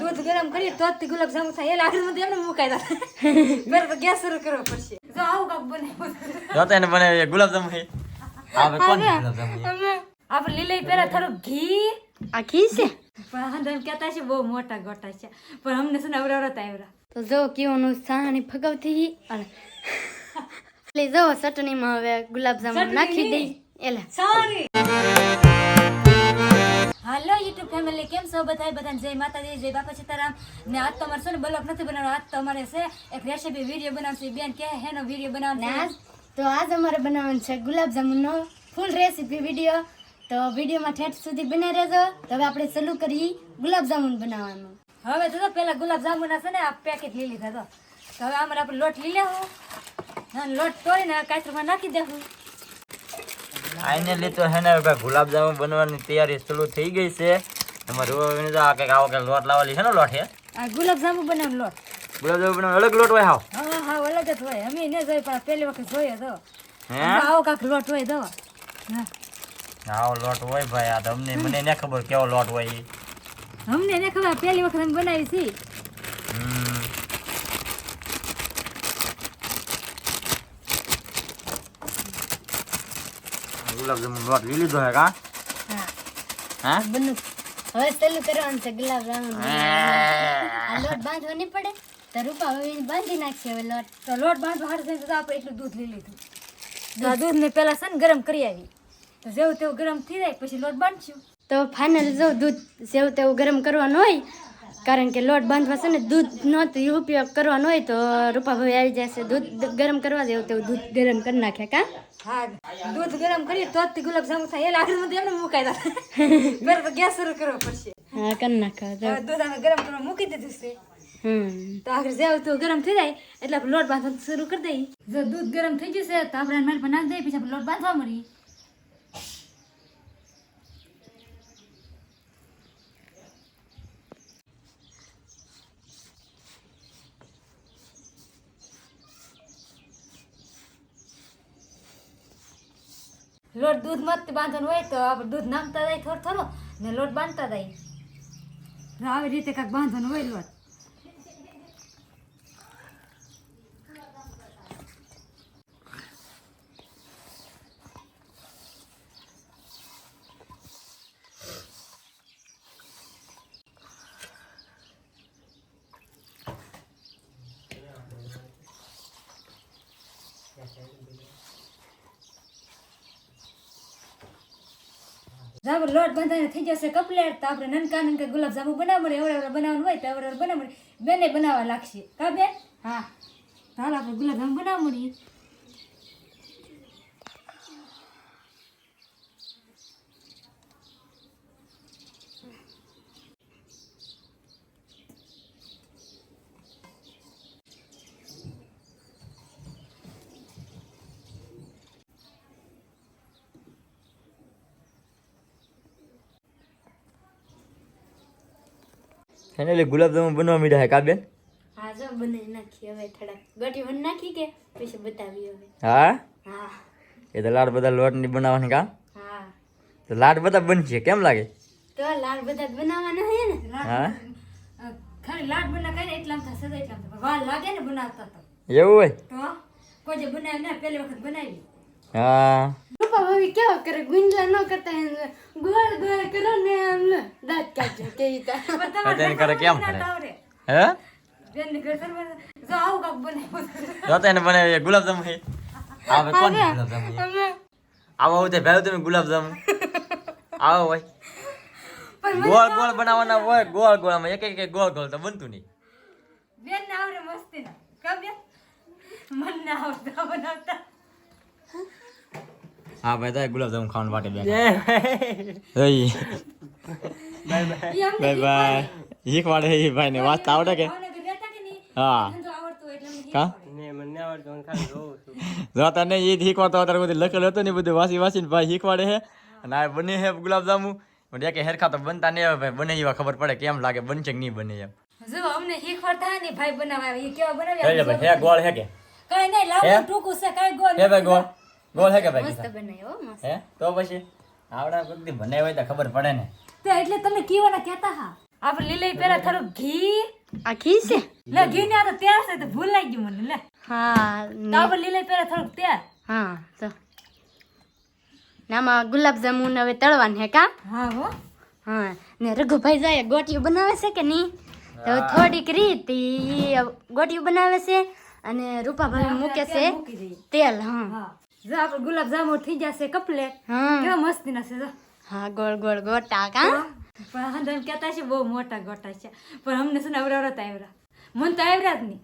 દૂધ ગરમ કરી તો જ ગુલાબ જાંબુ થાય. એ લાકડી માં એમને મુકાઈ દે. પેલા તો ગેસ શરૂ કરવો પડશે. જો આવું કાક બને. જો તેને બનાવી ગુલાબજાંબુ છે આવે કોણ ગુલાબજાંબુ છે? આપણે લીલી પેલા થોડું ઘી. આ ઘી છે? પણ કહેતા છે બહુ મોટા ગોટા છે. પણ અમને છે ને અવરા આવ્યા. તો જો કેવાનું સાણી ફગાવતી અને એટલે જો ચટણીમાં હવે ગુલાબજાંબુ નાખી દઈ. એલા. સોરી હાલો યુટ્યુબ ફેમિલી કેમ છો બધા બધાને જય માતાજી જય બાપા સીતારામ. ને આજ તો અમારે છે ને બ્લોગ નથી બનાવવાનો આજ તો અમારે છે એક રેસીપી વીડિયો બનાવશે બેન કે હેનો વીડિયો બનાવવાનો આજ તો આજ અમારે બનાવવાનું છે ગુલાબજાંબુનો ફૂલ રેસીપી વીડિયો તો વિડીયોમાં ઠેઠ સુધી બને રહેજો. તો હવે આપણે ચાલુ કરી ગુલાબજાંબુ બનાવવાનું. હવે તો જો પેલા ગુલાબજાંબુના છે ને આ પેકેટ લઈ લીધા તો હવે આમાં આપણે લોટ લઈ લેવું. લોટ તોડીને કાચરમાં નાખી દેવું. આઈને લીધો હે ને ભાઈ ગુલાબજાંબુ બનવાની તૈયારી શરૂ થઈ ગઈ છે. એમાં રોવાની તો આ કંઈક આવો કંઈક લોટ લાવવાની છે ને લોટ હે? આ ગુલાબ જાંબુ બનાવવાનો લોટ. ગુલાબજાંબુ બનાવવાનો અલગ લોટ હોય હાવ. હા હા અલગ જ હોય. અમે ન જોઈ પણ પહેલી વખત જોઈએ તો. હે? આવો કાંક લોટ હોય તો. હા. આવો લોટ હોય ભાઈ આ તમને મને ન ખબર કેવો લોટ હોય અમને એને ખબર પહેલી વખત અમે બનાવી હમ. ગુલાબજાંબુ લોટ લઈ લીધો હે કા? હા. હા? બનુ. હવે ચાલુ કરવાનું છે ગુલાબજાંબુ આ લોટ બાંધવો નહીં પડે? તો રૂપા હવે બાંધી નાખશે હવે લોટ. તો લોટ બાંધવા હાર તો આપણે એટલું દૂધ લઈ લીધું. તો આ દૂધને પેલા છે ને ગરમ કરી આવી. તો જેવું તેવું ગરમ થઈ જાય પછી લોટ બાંધશું. તો ફાઇનલ જો દૂધ સેવ તેવું ગરમ કરવાનું હોય કારણ કે લોટ બાંધવા છે ને દૂધ નો ઉપયોગ કરવાનો હોય તો રૂપાભાઈ આવી જશે. દૂધ ગરમ કરવા જેવું તેવું દૂધ ગરમ કરી નાખે કા? હા દૂધ ગરમ કરીએ તો જ ગુલાબ જાંબુ થાય. એ આગળ એમને મુકાઈ દે. પહેલા તો ગેસ શરૂ કરવો પડશે. હા કરી નાખો દૂધ અમે ગરમ કરવા મૂકી દીધું છે. હમ. તો આગળ જેવું તો ગરમ થઈ જાય એટલે આપણે લોટ બાંધવાનું શરૂ કરી દઈએ. જો દૂધ ગરમ થઈ જશે તો આપણે મારી પર નાખી દઈએ પછી આપણે લોટ બાંધવા મળીએ. લોટ દૂધ મત બાંધવાનું હોય તો આપણે દૂધ નાખતા જાય થોડું થોડું ને લોટ બાંધતા જાય. આવી રીતે કાંઈક બાંધવાનું હોય લોટ. જાબુ લોટ બંધાઈને થઈ જશે કપલેટ. તો આપણે નનકા નનકા ગુલાબજાંબુ બનાવ મળે, એવડે એવડે બનાવવાનું હોય તો એવડે એવડે બનાવવા મળે બેને બનાવવા લાગશે. કા બેન? હા. હાલ આપણે ગુલાબજાંબુ બનાવ મળીએ. એને એટલે ગુલાબજાંબુ બનવા મીડા હે કાબેન હા જો બનાવી નાખી. હવે થોડાક ગોટી બન નાખી કે પછી બતાવી હવે. હા? હા. એ તો લાડ બધા લોટની બનાવવાની કા? હા. તો લાડ બધા બનશે કેમ લાગે? તો લાડ બધા બનાવવાના હે ને? હા? ખાલી લાડ બના કરીને એટલામ થશે તો એટલામ થશે. વાર લાગે ને બનાવતા તો. એવું હોય? તો કોઈ જે બનાવી ને પહેલી વખત બનાવી. હા. રૂપા ભાભી કેવો કરે? ગુંજલા ન કરતા ગોળ ગોળ કરો ને આમ દાંત કાઢો કેવી તા. પણ તમારે તેને કરે કેમ કરે હે? જો આવું કાંક બનાવ્યું જો તો એને બનાવી ગુલાબજાંબુ છે આવે કોણ ગુલાબજાંબુ છે? આવો હોય તો ભાઈ તમે ગુલાબજાંબુ. આવો હોય. ગોળ ગોળ બનાવવાના હોય ગોળ ગોળ આમાં. એક એક ગોળ ગોળ તો બનતું નહીં. બેન ને આવડે મસ્તી ના કા બેન મન ના આવડતા બનાવતા. હા ભાઈ તો ગુલાબજાંબુ ખાવાનું વાટે બે બાય ઈ અમને બાય શીખવાડે એ ભાઈ ને વાંચતા આવડે કે ભાવનગર રહેતા કે નહીં હા મને તો આવડતું હોય એટલે અમને કા જો તને એ શીખવાડતો અત્યારે બધું લખેલું હતું ને બધું વાસી વાસીને ભાઈ શીખવાડે છે અને આ બને છે ગુલાબજાંબુ પણ એક હેરખા તો બનતા નહીં હવે ભાઈ બને એવા ખબર પડે કેમ લાગે બનશે કે નહીં બને એમ જો અમને શીખવાડતા ને ભાઈ બનાવ્યા એ કેવા હે બનાવ્યા ભાઈ હે ગોળ હે કે કઈ નહીં હે? લાવું ટૂંકું છે કઈ ગોળ હે ભાઈ ગોળ ગોળ હે કે ભાઈ મસ્ત બનાવ્યો મસ્ત. હે? તો પછી આવડા કોઈ દી હોય તો ખબર પડે ને. તે એટલે તમે કીવાના કહેતા હા. આપણે લીલાઈ પેલા થોડું ઘી. આ ઘી છે? લે ઘી ને આ તો તૈયાર છે તો ભૂલાઈ ગયું મને લે. હા તો આપણે લીલાઈ પેલા થોડુંક તૈયાર. હા તો. નામાં આમાં ગુલાબજાંબુ હવે તળવાનું હે કા? હા હો. હા ને રઘુભાઈ જાય ગોટીઓ બનાવે છે કે નહીં? તો થોડીક રીત ગોટિયું ગોટીઓ બનાવે છે અને રૂપાભાઈ મૂકે છે તેલ તેલ હા. હા. જો આપણે ગુલાબ જાંબુ થઈ જશે કપલેટ કેવા મસ્તી ના છે જો. હા ગોળ ગોળ ગોટા કા? પણ હંધામ કહેતા છે બહુ મોટા ગોટા છે. પણ અમને શું ને અવરા અવરા આવ્યા મન તો આવ્યા જ નહીં.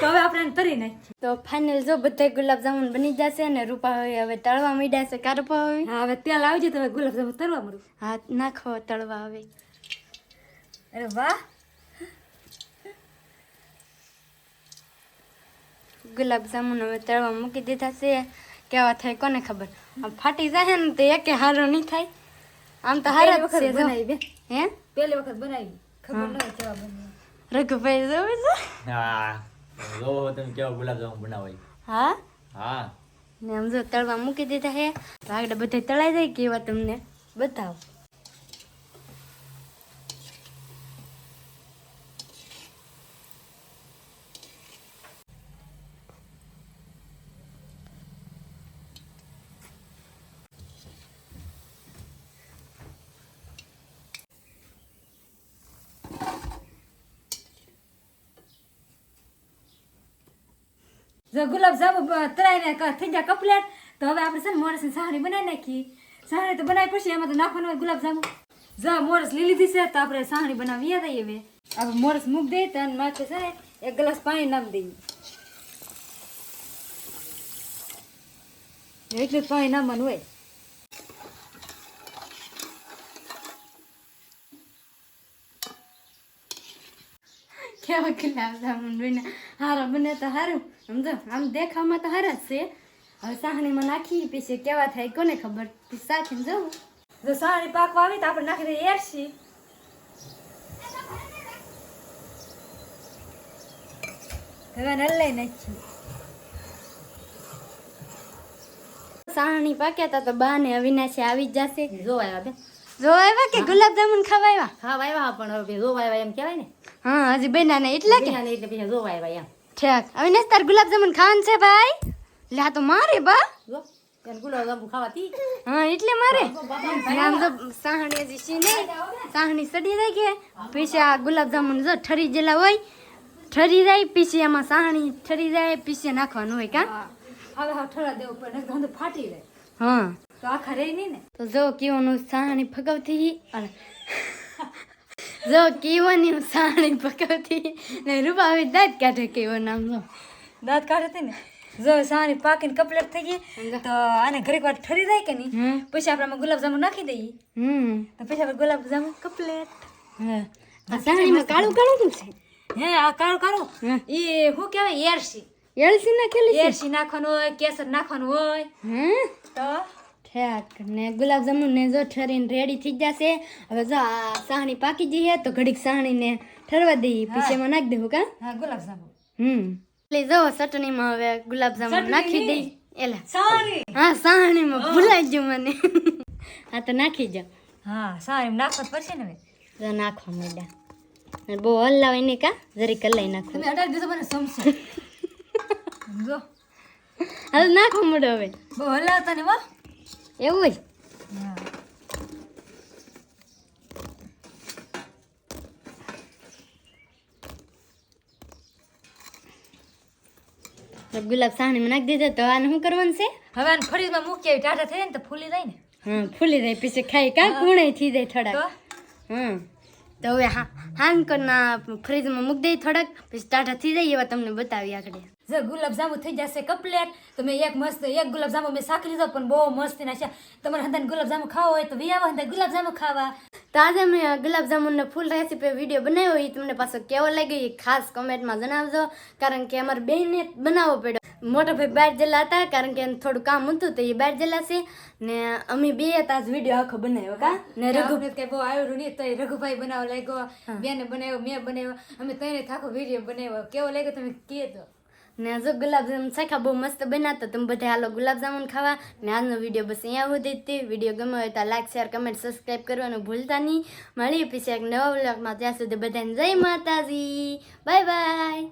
તો હવે આપણે તરી નાખીએ. તો ફાઇનલ જો બધા ગુલાબજામુન બની જશે અને હોય હવે તળવા માંડ્યા છે. કા રૂપાભાઈ હા હવે તેલ આવજે તો હવે ગુલાબ જાંબુ તરવા મળું. હા નાખો તળવા હવે. અરે વાહ. ગુલાબજામુન હવે તળવા મૂકી દીધા છે. કેવા થાય કોને ખબર? આમ ફાટી જાય ને તો એકે હારો નહીં થાય. આમ તો હારા જ છે બનાવી બે. હે? પહેલી વખત બનાવી. ખબર ન કેવા બને. રઘુભાઈ જોવે છે હા. જો તમે કેવા ગુલાબજામુન બનાવો હા? હા. ને આમ જો તળવા મૂકી દીધા છે. ભાગડા આગળ બધા તળાઈ જાય કેવા તમને બતાવો. જો ગુલાબ તરાઈને થઈ જાય કપલેટ, તો હવે આપણે છે ને મોરસની સાહણી બનાવી નાખી. સાહણી તો બનાવી પડશે, એમાં તો નાખવાનું હોય ગુલાબજાંબુ જો મોરસ લઈ લીધી છે, તો આપણે સાહણી બનાવી યાદ આવીએ હવે. આપણે મોરસ મૂક દઈએ તો માથે છે એક ગ્લાસ પાણી નામ દઈએ. એટલું પાણી નામવાનું હોય. કેવા ગુલાબજામુન બને હારો બને તો સારું સમજો આમ દેખાવમાં તો હારા જ છે. હવે સાહણીમાં નાખી પછી કેવા થાય કોને ખબર? પછી સાખીને જવું જો સાહણી પાકવા આવી તો આપણે નાખી દઈએ એરસી. હવે હલાઈ સાહણી પાક્યા તા તો બા ને અવિનાશી આવી જ જશે. જો આવ્યા બે જો આવ્યા કે ગુલાબજામુન ખાવા આવ્યા? ખાવા આવ્યા પણ હવે જો આવ્યા એમ કહેવાય ને. હા હજી બન્યા ને એટલા કે હવે ને એટલે પછી જો આવ્યા એમ. ઠેક. અવિનાશ તાર ગુલાબજામુન ખાવાનું છે ભાઈ? લે આ તો મારે બા. ગુલાબ હા એટલે મારે. આમ તો સાહણી હજી સી સાહણી સડી જાય કે પછી આ ગુલાબજામુન જો ઠરી ગયેલા હોય ઠરી જાય પછી એમાં સાહણી ઠરી જાય પછી નાખવાનું હોય કા? હા. હવે હવે ઠરા દેવું પડે નહીં તો ફાટી જાય. હા. તો આખા રહી નહીં ને. તો જો કેવાનું સાહણી ફગાવતી અને જો કેવાની સાણી પકવતી ને રૂપા હવે દાંત કાઢે કેવો નામ જો. દાંત કાઢે છે ને? જો સાણી પાકીને કપલેટ થઈ ગઈ તો આને ઘરેક વાર ઠરી જાય કે નહીં? પછી આપણે ગુલાબજાંબુ નાખી દઈએ. હમ. તો પછી આપણે ગુલાબજાંબુ કપલેટ હા. આ સાહણીમાં કાળું કાળું છે? હે આ કાળું કાળું? એ શું કહેવાય? એરસી. એરસી નાખેલી એરસી નાખવાનું હોય કેસર નાખવાનું હોય. હમ તો ઠેક ને ગુલાબજાંબુ ને જો ઠરીને રેડી થઈ જશે હવે જો આ સાહણી પાકી જઈએ તો ઘડીક સાહણીને ઠરવા દઈએ પીસેમાં નાખી દેવું કા? હા ગુલાબજાંબુ હમ. એટલે જો ચટણીમાં હવે ગુલાબજાંબુ નાખી દઈ એલા. સાહણી? હા સાહણીમાં ભૂલાઈ ગયું મને. હા તો નાખી જાઓ હા સાહણી નાખવા પડશે ને હવે. જો નાખવા માંડ્યા બહુ હલાવાય ને કા? જરીક હલાઈ નાખો. તમે અઢાર દિવસો મને સમજો જો. હવે નાખવા માંડો હવે. બહુ હલાવતા ને વાહ એવું જ. ગુલાબ સાહણીમાં નાખી દીધો તો આને શું કરવાનું છે? હવે આને ફ્રીજમાં મૂકી આવી ટાટા થઈ જાય ને તો ફૂલી જાય ને. હા ફૂલી જાય પછી ખાઈ કા કુણે થઈ જાય થોડાક. તો? હમ તો હવે હા હાન કરના ફ્રીજમાં મૂકી દઈ થોડાક પછી ટાટા થઈ જાય એવા તમને બતાવી આગળ. જો ગુલાબજાંબુ થઈ જશે કપલેટ તો મેં એક મસ્ત એક ગુલાબજાંબુ મેં શાકી લીધો પણ બહુ મસ્ત ના છે. તમારે હંદાને ગુલાબજાંબુ ખાવો હોય તો વિયાવા હંદા ગુલાબજાંબુ ખાવા. તો આજે મેં ગુલાબજાંબુનો ફૂલ રેસીપી વીડિયો બનાવ્યો એ તમને પાછો કેવો લાગ્યો એ ખાસ કમેન્ટમાં જણાવજો. કારણ કે અમારે બેને બનાવવો પડ્યો. મોટા ભાઈ બહાર જેલા હતા કારણ કે થોડું કામ હતું તો એ બહાર જેલા છે. ને અમે બે હતા વીડિયો આખો બનાવ્યો કા? ને રઘુ રઘુ કઈ બહુ આવ્યું નહીં તો રઘુભાઈ બનાવવા લાગ્યો બેને બનાવ્યો મેં બનાવ્યો. અમે તને થાકો વીડિયો બનાવ્યો. કેવો લાગ્યો તમે કહેતો ને જો ગુલાબજામુન શાખા બહુ મસ્ત બન્યા તો તમે બધા હાલો ગુલાબજામુન ખાવા. ને આજનો વીડિયો બસ અહીંયા સુધી હતી વીડિયો ગમે હોય તો લાઈક શેર કમેન્ટ સબસ્ક્રાઈબ કરવાનું ભૂલતા નહીં. મળીએ પછી એક નવા વ્લોગમાં ત્યાં સુધી બધાને જય માતાજી. Bye bye